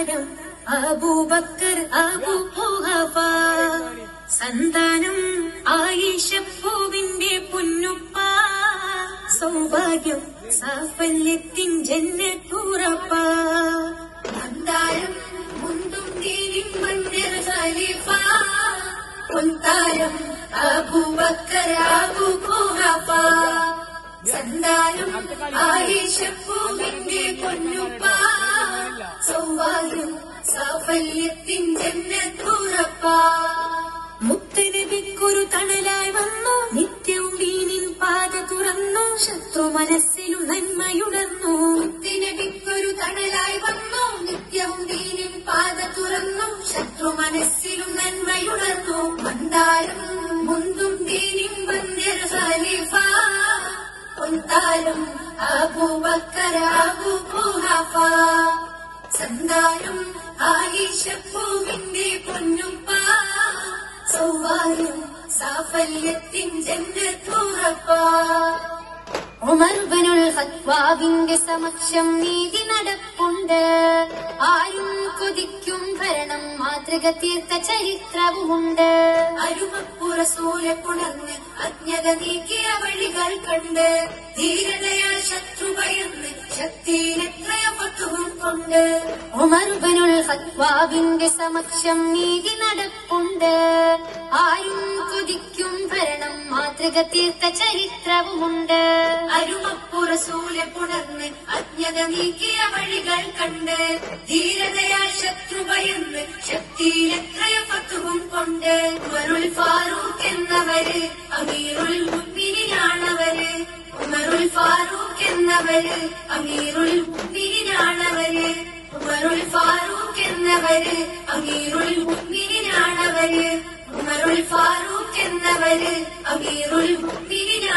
സന്താനം അബൂബക്കർ അബു ഹുഹഫ സന്താനം ആയിഷപ്പൂവിന്റെ പുന്നുപ്പ. സൗഭാഗ്യം സാഫല്യത്തിൻ ജന്നത്തുറപ്പ. സന്താനം മുണ്ടും തീരും മന്ദിർ ഖലീഫ. അബൂബക്കർ അബു ഹുഹഫ സന്താനം ആയിഷപ്പൂവിന്റെ സാഫല്യത്തിൻ ജന്നത്തുറപ്പ മുത്തനബിക്കൊരു തണലായി വന്നു. നിത്യവും വീനിൻ പാത തുറന്നു. ശത്രു മനസ്സിലു നന്മയുണർന്നു. മുത്തനബിക്കൊരു തണലായി വന്നു. നിത്യവും വീനിൻ പാത തുറന്നു. ശത്രു മനസ്സിലു നന്മയുണർന്നു. മന്ദാരം മുന്തും ദീനിൻ വന്ധ്യർ ഖലീഫ. പൊന്താലും അബൂബക്കർ അബു ഖുഹഫ. സന്താനം ആയിഷപ്പൂവിന്റെ പൊന്നുപ്പ സൗഭാഗ്യം സാഫല്യത്തിൻ ജന്നത്തുറപ്പ ഉമർബനുൽ ഹത്വാവിന്റെ സമക്ഷം നീതി നടപ്പുണ്ട്. ആരും കൊതിക്കും ഭരണം മാതൃക തീർത്ത ചരിത്രവുമുണ്ട് അരുമപ്പുറസൂലെ പുണർന്ന് അജ്ഞത നീക്കിയ വഴികൾ കണ്ട് ധീരതയാൽ ശത്രു ഭയന്ന് ശക്തിയിലെത്രയ കൊണ്ട് ഉമർബനുൽ ഹത്വാബിന്റെ സമക്ഷം നീതി നടപ്പുണ്ട്. ആരും കൊതിക്കും ഭരണം മാതൃക തീർത്ത ചരിത്രവുമുണ്ട് അരുമപ്പുറസൂലെ പുണർന്ന് അജ്ഞത നീക്കിയ വഴികൾ കണ്ട് ധീരതയാൽ ശത്രു ഭയന്ന് ശക്തിയിലെത്രയ കൊണ്ട് ഉമറുൽ ഫാറൂഖ് എന്നവര് അമീറുൽ മുഗ്മിനാണവര് ഉമറുൽ ഫാറൂഖ് എന്നവര്? അമീറുൽ മുഗ്മിനാണവര് ഉമറുൽ ഫാറൂഖ് എന്നവര്. അമീറുൽ മുഗ്മിനാണവര് ഉമറുൽ ഫാറൂഖ് എന്നവര്. അമീറുൽ മുഗ്മിനാണവര്